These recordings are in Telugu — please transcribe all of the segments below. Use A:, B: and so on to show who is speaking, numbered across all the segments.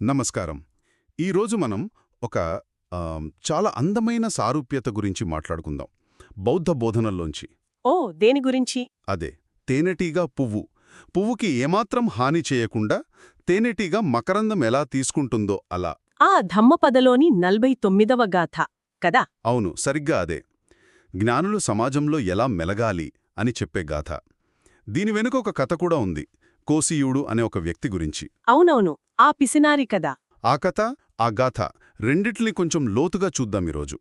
A: నమస్కారం. ఈరోజు మనం ఒక చాలా అందమైన సారూప్యత గురించి మాట్లాడుకుందాం. బౌద్ధ బోధనల్లోంచి.
B: ఓ దేని గురించి?
A: అదే తేనెటీగ పువ్వు. పువ్వుకి ఏమాత్రం హాని చేయకుండా తేనెటీగ మకరందం ఎలా తీసుకుంటుందో అలా.
B: ఆ ధమ్మపదలోని నలభై తొమ్మిదవ గాథ కదా?
A: అవును సరిగ్గా అదే. జ్ఞానులు సమాజంలో ఎలా మెలగాలి అని చెప్పే గాథ. దీని వెనుక ఒక కథ కూడా ఉంది. కోసియుడు అనే ఒక వ్యక్తి గురించి.
B: అవునవును ఆ పిసినారి కదా
A: ఆ కథ ఆ గాథ రెండిటిని కొంచెం లోతుగా చూద్దాం ఈరోజు.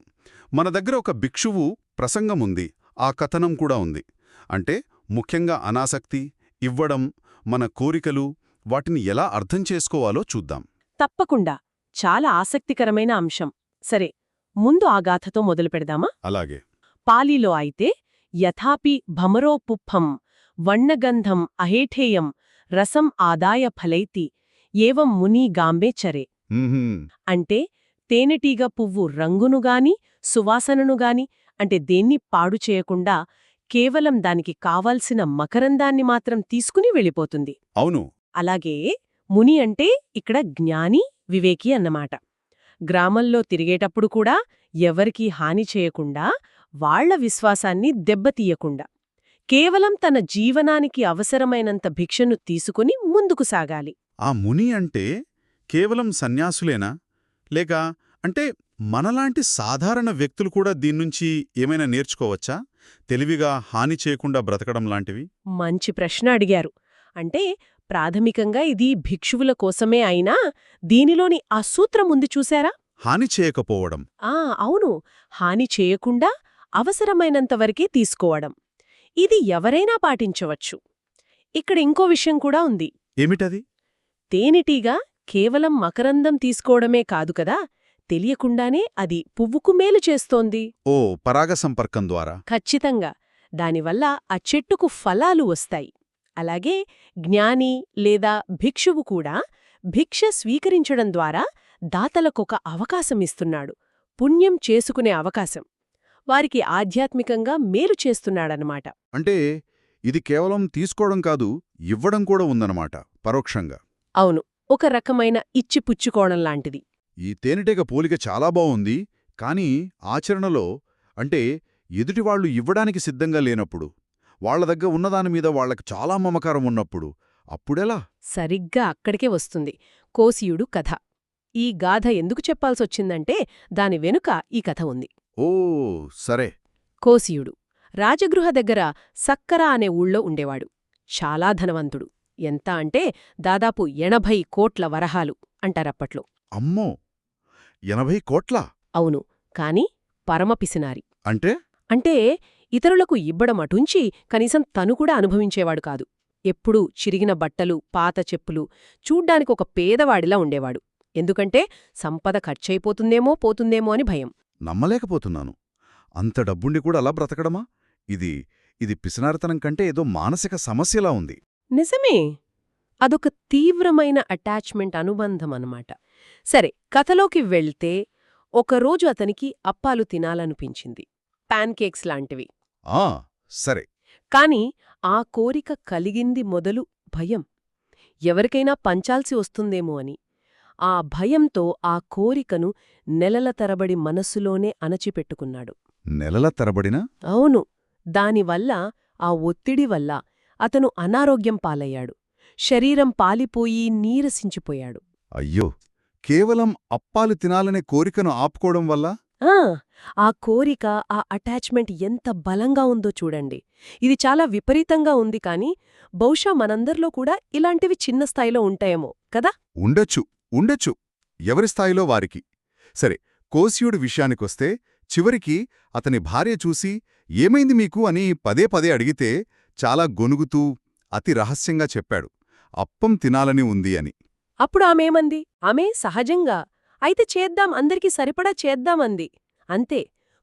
A: మన దగ్గర ఒక భిక్షువు ప్రసంగం ఉంది ఆ కథనం కూడా ఉంది. అంటే ముఖ్యంగా అనాసక్తి ఇవ్వడం మన కోరికలు వాటిని ఎలా అర్థం చేసుకోవాలో చూద్దాం.
B: తప్పకుండా చాలా ఆసక్తికరమైన అంశం. సరే ముందు ఆ గాథతో మొదలు పెడదామా?
A: అలాగే.
B: పాలీలో అయితే యథాపి భమరో పుప్పం వన్నగంధం అహేఠేయం రసం ఆదాయ ఫలైతి ఏవం ముని గాంబే చరే. అంటే తేనెటీగ పువ్వు రంగునుగాని సువాసననుగాని అంటే దేన్ని పాడు చేయకుండా కేవలం దానికి కావాల్సిన మకరందాన్ని మాత్రం తీసుకుని వెళ్ళిపోతుంది.
A: అవును.
B: అలాగే ముని అంటే ఇక్కడ జ్ఞాని వివేకి అన్నమాట. గ్రామంలో తిరిగేటప్పుడు కూడా ఎవరికీ హాని చేయకుండా వాళ్ళ విశ్వాసాన్ని దెబ్బతీయకుండా. కేవలం తన జీవనానికి అవసరమైనంత భిక్షను తీసుకుని ముందుకు సాగాలి.
A: ఆ ముని అంటే కేవలం సన్యాసులేనా? లేక అంటే మనలాంటి సాధారణ వ్యక్తులు కూడా దీన్నుంచి ఏమైనా నేర్చుకోవచ్చా? తెలివిగా హాని చేయకుండా బ్రతకడం లాంటివి?
B: మంచి ప్రశ్న అడిగారు. అంటే ప్రాథమికంగా ఇది భిక్షువుల కోసమే అయినా దీనిలోని ఆ సూత్రం ఉంది చూశారా?
A: హాని చేయకపోవడం.
B: ఆ అవును. హాని చేయకుండా అవసరమైనంతవరకే తీసుకోవడం. ఇది ఎవరైనా పాటించవచ్చు. ఇక్కడ ఇంకో విషయం కూడా ఉంది.
A: ఏమిటది?
B: తేనెటీగ కేవలం మకరందం తీసుకోవడమే కాదు కదా? తెలియకుండానే అది పువ్వుకు మేలు చేస్తోంది.
A: ఓ పరాగ సంపర్కం ద్వారా.
B: ఖచ్చితంగా. దానివల్ల ఆ చెట్టుకు ఫలాలు వస్తాయి. అలాగే జ్ఞాని లేదా భిక్షువు కూడా భిక్ష స్వీకరించడం ద్వారా దాతలకొక అవకాశమిస్తున్నాడు పుణ్యం చేసుకునే అవకాశం. వారికి ఆధ్యాత్మికంగా మేలు చేస్తున్నాడనమాట
A: అంటే ఇది కేవలం తీసుకోవడం కాదు ఇవ్వడం కూడా ఉందన్నమాట పరోక్షంగా.
B: అవును ఒక రకమైన ఇచ్చిపుచ్చుకోవడం లాంటిది.
A: ఈ తేనెటీగ పోలిక చాలా బావుంది కానీ ఆచరణలో అంటే ఎదుటివాళ్ళు ఇవ్వడానికి సిద్ధంగా లేనప్పుడు వాళ్ళ దగ్గర ఉన్నదానిమీద వాళ్ళకు చాలా మమకారం ఉన్నప్పుడు అప్పుడెలా?
B: సరిగ్గా అక్కడికే వస్తుంది కోసియుడు కథ. ఈ గాథ ఎందుకు చెప్పాల్సొచ్చిందంటే దాని వెనుక ఈ కథ ఉంది.
A: ఓ సరే.
B: కోసియుడు రాజగృహ దగ్గర సక్కర అనే ఊళ్ళో ఉండేవాడు. చాలా ధనవంతుడు. ఎంత అంటే దాదాపు ఎనభై కోట్ల వరహాలు అంటారప్పట్లో.
A: అమ్మో! ఎనభై కోట్ల?
B: అవును కాని పరమపిసినారి
A: అంటే?
B: అంటే ఇతరులకు ఇవ్వడం అటుంచి కనీసం తను కూడా అనుభవించేవాడు కాదు. ఎప్పుడూ చిరిగిన బట్టలు పాత చెప్పులు చూడ్డానికి ఒక పేదవాడిలా ఉండేవాడు. ఎందుకంటే సంపద ఖర్చయిపోతుందేమో పోతుందేమో అని భయం.
A: నమ్మలేకపోతున్నాను. అంత డబ్బుండి కూడా అలా బ్రతకడమా? ఇది ఇది పిసినారితనం కంటే ఏదో మానసిక సమస్యలా ఉంది.
B: నిజమే. అదొక తీవ్రమైన అటాచ్మెంట్ అనుబంధం అన్నమాట సరే కథలోకి వెళ్తే ఒకరోజు అతనికి అప్పాలు తినాలనిపించింది. పాన్కేక్స్ లాంటివి.
A: ఆ సరే.
B: కాని ఆ కోరిక కలిగింది మొదలు భయం. ఎవరికైనా పంచాల్సి వస్తుందేమో అని. ఆ భయంతో ఆ కోరికను నెలల తరబడి మనస్సులోనే అణచిపెట్టుకున్నాడు.
A: నెలల తరబడినా?
B: అవును. దానివల్ల ఆ ఒత్తిడి వల్ల అతను అనారోగ్యం పాలయ్యాడు. శరీరం పాలిపోయి నీరసించిపోయాడు.
A: అయ్యో! కేవలం అప్పాలు తినాలనే కోరికను ఆపుకోవడం వల్ల?
B: ఆ! ఆ కోరిక ఆ అటాచ్మెంట్ ఎంత బలంగా ఉందో చూడండి. ఇది చాలా విపరీతంగా ఉంది కాని బహుశా మనందర్లో కూడా ఇలాంటివి చిన్న స్థాయిలో ఉంటాయేమో కదా?
A: ఉండొచ్చు. ఉండొచ్చు ఎవరి స్థాయిలో వారికి. సరే కోసియుడి విషయానికొస్తే చివరికి అతని భార్య చూసి ఏమైంది మీకు అని పదే పదే అడిగితే చాలా గొనుగుతూ అతి రహస్యంగా చెప్పాడు. అప్పం తినాలని ఉంది అని.
B: అప్పుడు ఆమెమంది? ఆమె సహజంగా. అయితే చేద్దాం అందరికీ సరిపడా చేద్దామంది అంతే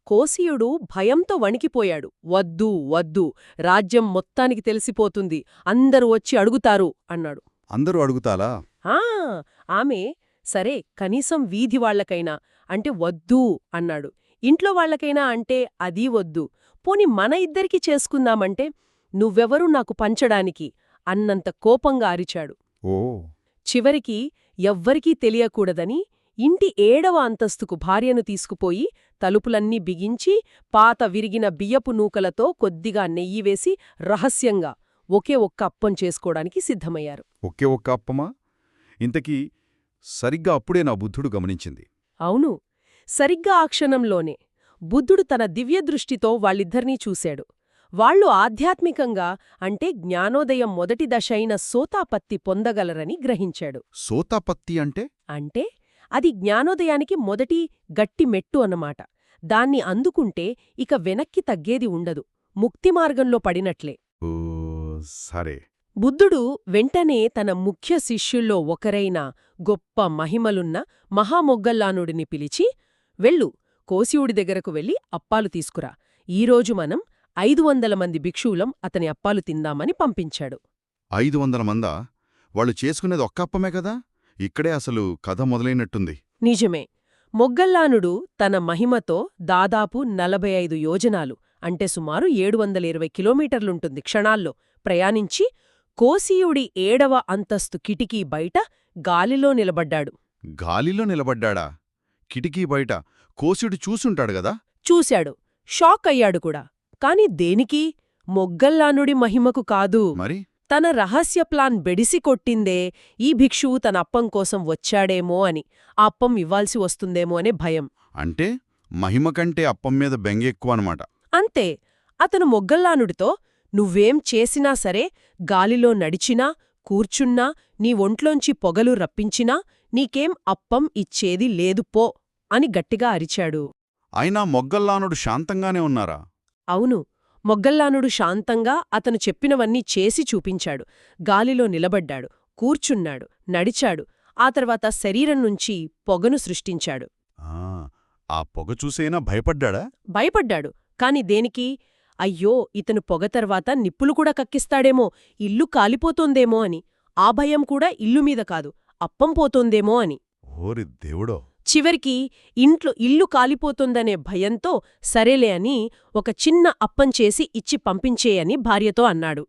B: కోసియుడు భయంతో వణికిపోయాడు. వద్దు వద్దు రాజ్యం మొత్తానికి తెలిసిపోతుంది. అందరూ వచ్చి అడుగుతారు అన్నాడు.
A: అందరూ అడుగుతాలా
B: ఆ! ఆమె సరే కనీసం వీధి వాళ్ళకైనా అంటే వద్దు అన్నాడు. ఇంట్లో వాళ్ళకైనా అంటే అదీ వద్దు. పోని మన ఇద్దరికి చేసుకుందామంటే నువ్వెవరు నాకు పంచడానికి అన్నంత కోపంగా అరిచాడు.
A: ఓ!
B: చివరికి ఎవ్వరికీ తెలియకూడదని ఇంటి ఏడవ అంతస్తుకు భార్యను తీసుకుపోయి తలుపులన్నీ బిగించి పాత విరిగిన బియ్యపు నూకలతో కొద్దిగా నెయ్యి వేసి రహస్యంగా ఒకే ఒక్క అప్పం చేసుకోవడానికి సిద్ధమయ్యారు.
A: ఒకే ఒక్క అప్పమా? ఇంతకీ సరిగ్గా అప్పుడే నా బుద్ధుడు గమనించింది.
B: అవును సరిగ్గా ఆ క్షణంలోనే బుద్ధుడు తన దివ్యదృష్టితో వాళ్ళిద్దర్నీ చూశాడు. వాళ్ళు ఆధ్యాత్మికంగా అంటే జ్ఞానోదయం మొదటి దశ అయిన సోతాపత్తి పొందగలరని గ్రహించాడు.
A: సోతాపత్తి అంటే?
B: అంటే అది జ్ఞానోదయానికి మొదటి గట్టి మెట్టు అన్నమాట. దాన్ని అందుకుంటే ఇక వెనక్కి తగ్గేది ఉండదు. ముక్తి మార్గంలో పడినట్లే.
A: సరే.
B: బుద్ధుడు వెంటనే తన ముఖ్య శిష్యుల్లో ఒకరైన గొప్ప మహిమలున్న మహామొగ్గల్లానుడిని పిలిచి వెళ్ళు కోసియుడి దగ్గరకు వెళ్ళి అప్పాలు తీసుకురా. ఈరోజు మనం ఐదు వందల మంది భిక్షువులం అతని అప్పాలు తిందామని పంపించాడు.
A: ఐదు వందల మందా? వాళ్ళు చేసుకునేది ఒక్క అప్పమే కదా? ఇక్కడే అసలు కథ మొదలైనట్టుంది.
B: నిజమే. మొగ్గల్లానుడు తన మహిమతో దాదాపు నలభై ఐదు యోజనాలు అంటే సుమారు ఏడు వందల ఇరవై కిలోమీటర్లుంటుంది క్షణాల్లో ప్రయాణించి కోసీయుడి ఏడవ అంతస్తు కిటికీ బయట గాలిలో నిలబడ్డాడు.
A: గాలిలో నిలబడ్డా కిటికీ బయట. కోసుడు చూసుంటాడు గదా
B: చూశాడు. షాక్ అయ్యాడు కూడా. కాని దేనికి? మొగ్గల్లానుడి మహిమకు కాదు.
A: మరి?
B: తన రహస్య ప్లాన్ బెడిసి కొట్టిందే ఈ భిక్షువు తన అప్పం కోసం వచ్చాడేమో అని. ఆ అప్పం ఇవ్వాల్సి వస్తుందేమో అనే భయం.
A: అంటే? మహిమ కంటే అప్పం మీద బెంగెక్కువ అనమాట
B: అంతే. అతను మొగ్గల్లానుడితో నువ్వేం చేసినా సరే గాలిలో నడిచినా కూర్చున్నా నీ ఒంట్లోంచి పొగలు రప్పించినా నీకేం అప్పం ఇచ్చేది లేదు పో అని గట్టిగా అరిచాడు.
A: అయినా మొగ్గల్లానుడు శాంతంగానే ఉన్నారా?
B: అవును మొగ్గల్లానుడు శాంతంగా అతను చెప్పినవన్నీ చేసి చూపించాడు. గాలిలో నిలబడ్డాడు కూర్చున్నాడు నడిచాడు ఆ తర్వాత శరీరం నుంచి పొగను సృష్టించాడు.
A: ఆ, పొగ చూసైనా భయపడ్డా
B: భయపడ్డాడు కాని దేనికి? అయ్యో ఇతను పొగ తర్వాత నిప్పులు కూడా కక్కిస్తాడేమో ఇల్లు కాలిపోతోందేమో అని. ఆ భయం కూడా ఇల్లు మీద కాదు అప్పం పోతోందేమో అని.
A: ఓరి దేవుడో.
B: చివరికి ఇంట్లో ఇల్లు కాలిపోతుందనే భయంతో సరేలే అని ఒక చిన్న అప్పం చేసి ఇచ్చి పంపించేయని భార్యతో అన్నాడు.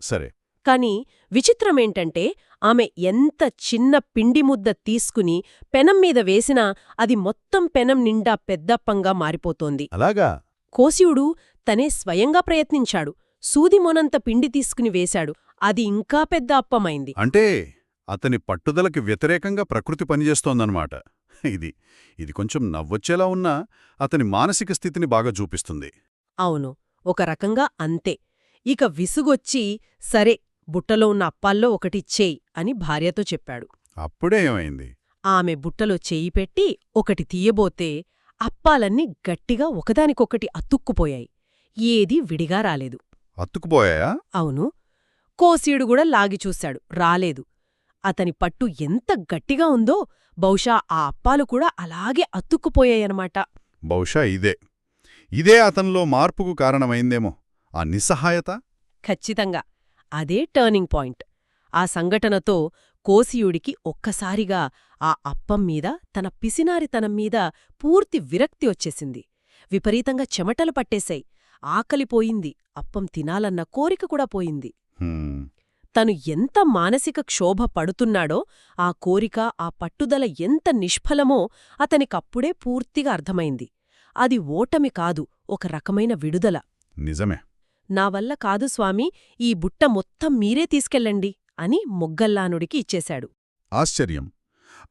A: సరే.
B: కాని విచిత్రమేంటంటే ఆమె ఎంత చిన్న పిండి ముద్ద తీసుకుని పెనం మీద వేసినా అది మొత్తం పెనం నిండా పెద్దప్పంగా మారిపోతోంది.
A: అలాగా?
B: కోసియుడు తనే స్వయంగా ప్రయత్నించాడు. సూది మొనంత పిండి తీసుకుని వేశాడు. అది ఇంకా పెద్ద అప్పమైంది.
A: అంటే అతని పట్టుదలకి వ్యతిరేకంగా ప్రకృతి పనిచేస్తోందన్నమాట. ఇది ఇది కొంచెం నవ్వొచ్చేలా ఉన్నా అతని మానసిక స్థితిని బాగా చూపిస్తుంది.
B: అవును ఒక రకంగా అంతే. ఇక విసుగొచ్చి సరే బుట్టలో ఉన్న అప్పాల్లో ఒకటిచ్చేయ్ అని భార్యతో చెప్పాడు.
A: అప్పుడే ఏమైంది?
B: ఆమె బుట్టలో చెయ్యి పెట్టి ఒకటి తీయబోతే అప్పాలన్నీ గట్టిగా ఒకదానికొకటి అతుక్కుపోయాయి. ఏదీ విడిగా రాలేదు.
A: అత్తుకుపోయాయా
B: అవును. కోసీడు కూడా లాగి చూశాడు. రాలేదు. అతని పట్టు ఎంత గట్టిగా ఉందో బహుశా ఆ అప్పాలు కూడా అలాగే అతుక్కుపోయాయనమాట
A: బహుశా ఇదే. ఇదే అతనిలో మార్పుకు కారణమైందేమో. ఆ నిస్సహాయత?
B: ఖచ్చితంగా. అదే టర్నింగ్ పాయింట్. ఆ సంఘటనతో కోసియుడికి ఒక్కసారిగా ఆ అప్పం మీద తన పిసినారితనం మీద పూర్తి విరక్తి వచ్చేసింది. విపరీతంగా చెమటలు పట్టేశాయి. ఆకలిపోయింది అప్పం తినాలన్న కోరిక కూడా పోయింది.
A: హ్మ్,
B: తను ఎంత మానసిక క్షోభ పడుతున్నాడో ఆ కోరిక ఆ పట్టుదల ఎంత నిష్ఫలమో అతనికప్పుడే పూర్తిగా అర్థమైంది. అది ఓటమి కాదు ఒక రకమైన విడుదల.
A: నిజమే.
B: నా వల్ల కాదు స్వామి ఈ బుట్ట మొత్తం మీరే తీసుకెళ్ళండి అని మొగ్గల్లానుడికి ఇచ్చేశాడు.
A: ఆశ్చర్యం.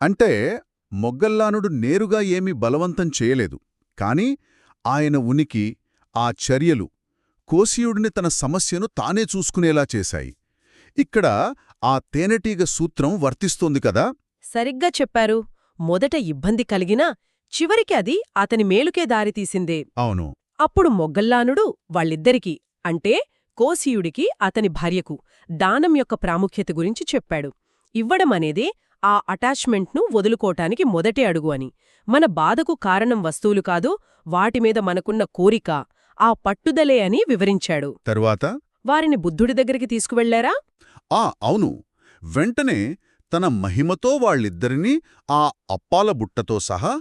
A: అంటే మొగ్గల్లానుడు నేరుగా ఏమీ బలవంతం చేయలేదు. కాని ఆయన ఉనికి ఆ చర్యలు కోసియుడిని తన సమస్యను తానే చూసుకునేలా చేశాయి. ఇక్కడ ఆ తేనెటీగ సూత్రం వర్తిస్తోంది కదా?
B: సరిగ్గా చెప్పారు. మొదట ఇబ్బంది కలిగినా చివరికి అది అతని మేలుకే దారితీసిందే
A: అవును.
B: అప్పుడు మొగ్గల్లానుడు వాళ్ళిద్దరికీ అంటే కోసియుడికి అతని భార్యకు దానం యొక్క ప్రాముఖ్యత గురించి చెప్పాడు. ఇవ్వడమనేదే ఆ అటాచ్మెంట్ను వదులుకోటానికి మొదటి అడుగు అని. మన బాధకు కారణం వస్తువులు కాదు వాటిమీద మనకున్న కోరిక ఆ పట్టుదలే అని వివరించాడు.
A: తరువాత?
B: వారిని బుద్ధుడి దగ్గరికి తీసుకువెళ్ళారా
A: ఆ అవును. వెంటనే తన మహిమతో వాళ్ళిద్దరినీ ఆ అప్పాల బుట్టతో సహా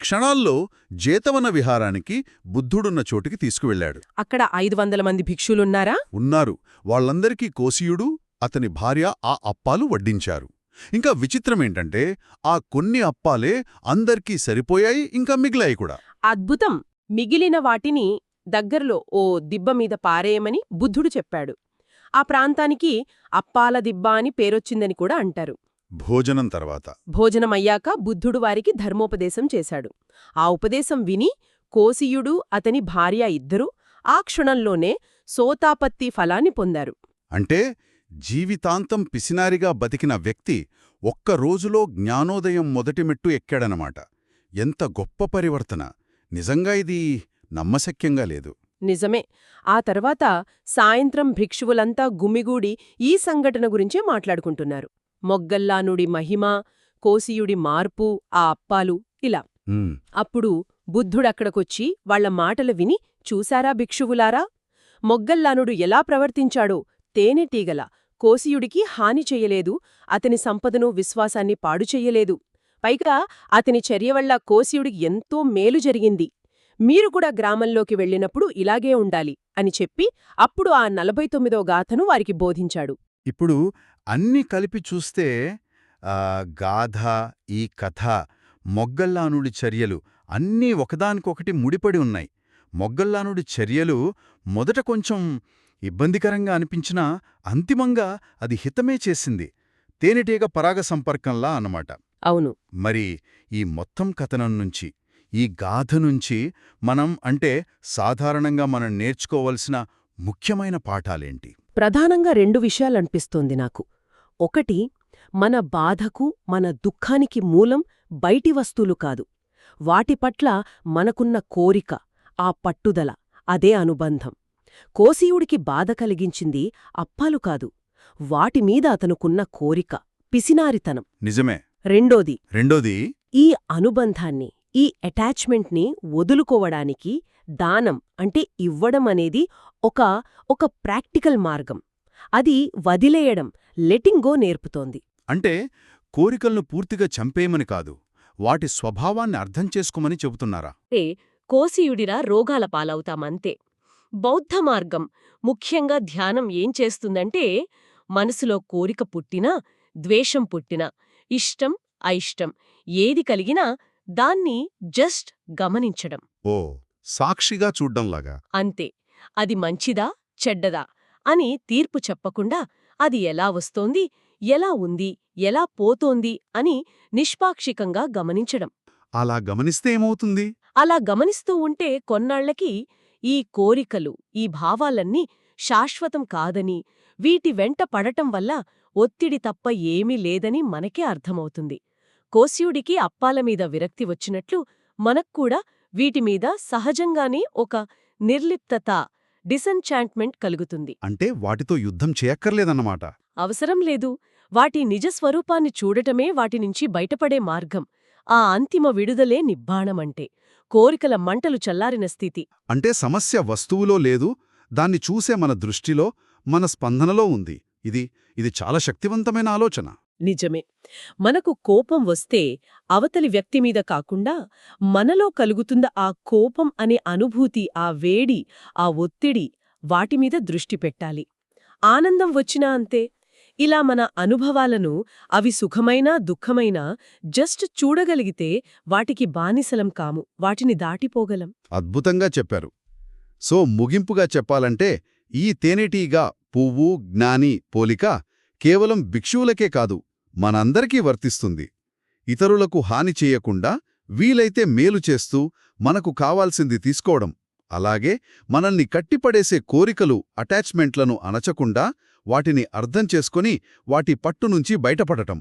A: క్షణాల్లో జేతవన విహారానికి బుద్ధుడున్న చోటికి తీసుకువెళ్ళాడు.
B: అక్కడ ఐదు వందల మంది భిక్షులున్నారా?
A: ఉన్నారు. వాళ్ళందరికీ కోసియుడు అతని భార్య ఆ అప్పాలు వడ్డించారు. ఇంకా విచిత్రమేంటంటే ఆ కొన్ని అప్పాలే అందరికీ సరిపోయాయి ఇంకా మిగిలాయి కూడా.
B: అద్భుతం! మిగిలిన వాటిని దగ్గరలో ఓ దిబ్బ మీద పారేయమని బుద్ధుడు చెప్పాడు. ఆ ప్రాంతానికి అప్పాల దిబ్బ అని పేరొచ్చిందని కూడా అంటారు.
A: భోజనం తర్వాత.
B: భోజనమయ్యాక బుద్ధుడు వారికి ధర్మోపదేశం చేశాడు. ఆ ఉపదేశం విని కోసియుడు అతని భార్య ఇద్దరూ ఆ క్షణంలోనే సోతాపత్తి ఫలాన్ని పొందారు.
A: అంటే జీవితాంతం పిసినారిగా బతికిన వ్యక్తి ఒక్క రోజులో జ్ఞానోదయం మొదటి మెట్టు ఎక్కాడనమాట. ఎంత గొప్ప పరివర్తన. నిజంగా ఇది నమ్మశక్యంగా లేదు.
B: నిజమే. ఆ తర్వాత సాయంత్రం భిక్షువులంతా గుమిగూడి ఈ సంఘటన గురించే మాట్లాడుకుంటున్నారు. మొగ్గల్లానుడి మహిమ కోసియుడి మార్పు ఆ అప్పాలు ఇలా. అప్పుడు బుద్ధుడక్కడకొచ్చి వాళ్ళ మాటలు విని చూశారా భిక్షువులారా? మొగ్గల్లానుడు ఎలా ప్రవర్తించాడో? తేనెటీగల కోసియుడికి హాని చెయ్యలేదు అతని సంపదను విశ్వాసాన్ని పాడు చెయ్యలేదు పైగా అతని చర్య వల్ల కోసియుడికి ఎంతో మేలు జరిగింది. మీరు కూడా గ్రామంలోకి వెళ్ళినప్పుడు ఇలాగే ఉండాలి అని చెప్పి అప్పుడు ఆ నలభై తొమ్మిదో గాథను వారికి బోధించాడు.
A: ఇప్పుడు అన్నీ కలిపి చూస్తే గాథ ఈ కథ మొగ్గల్లానుడి చర్యలు అన్నీ ఒకదానికొకటి ముడిపడి ఉన్నాయి. మొగ్గల్లానుడి చర్యలు మొదట కొంచెం ఇబ్బందికరంగా అనిపించినా అంతిమంగా అది హితమే చేసింది. తేనెటీగ పరాగ సంపర్కంలా అన్నమాట.
B: అవును.
A: మరి ఈ మొత్తం కథనం నుంచి ఈ గాథ నుంచి మనం అంటే సాధారణంగా మనం నేర్చుకోవలసిన ముఖ్యమైన పాఠాలేంటి?
B: ప్రధానంగా రెండు విషయాలనిపిస్తోంది నాకు. ఒకటి మన బాధకు మన దుఃఖానికి మూలం బయటి వస్తువులు కాదు. వాటి పట్ల మనకున్న కోరిక ఆ పట్టుదల అదే అనుబంధం. కోసియుడికి బాధ కలిగించింది అప్పాలు కాదు. వాటిమీద అతనుకున్న కోరిక పిసినారితనం.
A: నిజమే.
B: రెండోది
A: రెండోది
B: ఈ అనుబంధాన్ని ఈ అటాచ్మెంట్ని వదులుకోవడానికి దానం అంటే ఇవ్వడం అనేది ఒక ఒక ప్రాక్టికల్ మార్గం. అది వదిలేయడం లెటింగ్ గో నేర్పుతోంది.
A: అంటే కోరికలను పూర్తిగా చంపేయమని కాదు వాటి స్వభావాన్ని అర్థం చేసుకోమని చెబుతున్నారా?
C: అంటే కోసియుడిరా రోగాల పాలవుతామంతే. బౌద్ధ మార్గం ముఖ్యంగా ధ్యానం ఏం చేస్తుందంటే మనసులో కోరిక పుట్టినా ద్వేషం పుట్టినా ఇష్టం అయిష్టం ఏది కలిగినా దాన్ని జస్ట్ గమనించడం.
A: ఓ సాక్షిగా చూడ్డంలాగా.
C: అంతే. అది మంచిదా చెడ్డదా అని తీర్పు చెప్పకుండా అది ఎలా వస్తోంది ఎలా ఉంది ఎలా పోతోంది అని నిష్పాక్షికంగా గమనించడం.
A: అలా గమనిస్తే ఏమవుతుంది?
C: అలా గమనిస్తూ ఉంటే కొన్నాళ్ళకి ఈ కోరికలు ఈ భావాలన్నీ శాశ్వతం కాదని వీటి వెంట పడటం వల్ల ఒత్తిడి తప్ప ఏమీ లేదని మనకే అర్థమవుతుంది. కోస్యుడికి అప్పాలమీద విరక్తి వచ్చినట్లు మనక్కూడా వీటిమీద సహజంగానే ఒక నిర్లిప్తత డిసెన్చాంట్మెంట్ కలుగుతుంది.
A: అంటే వాటితో యుద్ధం చేయక్కర్లేదన్నమాట.
C: అవసరం లేదు. వాటి నిజస్వరూపాన్ని చూడటమే వాటి నుంచి బయటపడే మార్గం. ఆ అంతిమ విడుదలే నిబ్బాణమంటే కోరికల మంటలు చల్లారిన స్థితి.
A: అంటే సమస్య వస్తువులో లేదు దాన్ని చూసే మన దృష్టిలో మన స్పందనలో ఉంది. ఇది ఇది చాలా శక్తివంతమైన ఆలోచన.
B: నిజమే. మనకు కోపం వస్తే అవతలి వ్యక్తి మీద కాకుండా మనలో కలుగుతున్న ఆ కోపం అనే అనుభూతి ఆ వేడి ఆ ఒత్తిడి వాటిమీద దృష్టి పెట్టాలి. ఆనందం వచ్చినా అంతే. ఇలా మన అనుభవాలను అవి సుఖమైనా దుఃఖమైనా జస్ట్ చూడగలిగితే వాటికి బానిసలం కాము వాటిని దాటిపోగలం.
A: అద్భుతంగా చెప్పారు. సో ముగింపుగా చెప్పాలంటే ఈ తేనెటీగా పువ్వు జ్ఞాని పోలిక కేవలం భిక్షువులకే కాదు మనందరికీ వర్తిస్తుంది. ఇతరులకు హాని చేయకుండా వీలైతే మేలు చేస్తూ మనకు కావాల్సింది తీసుకోవడం. అలాగే మనల్ని కట్టిపడేసే కోరికలు అటాచ్మెంట్లను అణచకుండా వాటిని అర్థం చేసుకుని వాటి పట్టునుంచి బయటపడటం.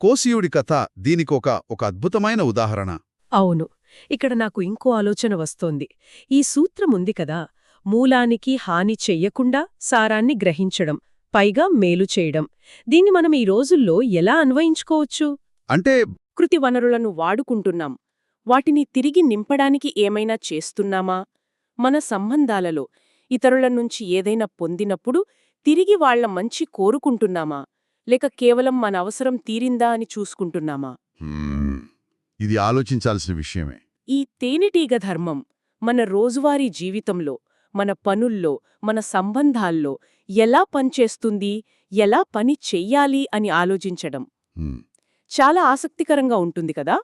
A: కోసియుడి కథ దీనికొక ఒక అద్భుతమైన ఉదాహరణ.
B: అవును. ఇక్కడ నాకు ఇంకో ఆలోచన వస్తోంది. ఈ సూత్రముంది కదా మూలానికి హాని చెయ్యకుండా సారాన్ని గ్రహించడం. పైగా మేలు చేయడం. దీన్ని మనం ఈ రోజుల్లో ఎలా అన్వయించుకోవచ్చు?
A: అంటే
B: కృతి వనరులను వాడుకుంటున్నాం. వాటిని తిరిగి నింపడానికి ఏమైనా చేస్తున్నామా? మన సంబంధాలలో ఇతరుల నుంచి ఏదైనా పొందినప్పుడు తిరిగి వాళ్ళ మంచి కోరుకుంటున్నామా? లేక కేవలం మన అవసరం తీరిందా అని చూసుకుంటున్నామా?
A: ఇది ఆలోచించాల్సిన విషయమే.
B: ఈ తేనెటీగ ధర్మం మన రోజువారీ జీవితంలో మన పనుల్లో మన సంబంధాల్లో ఎలా పనిచేస్తుంది ఎలా పని చెయ్యాలి అని ఆలోచించడం. చాలా ఆసక్తికరంగా ఉంటుంది కదా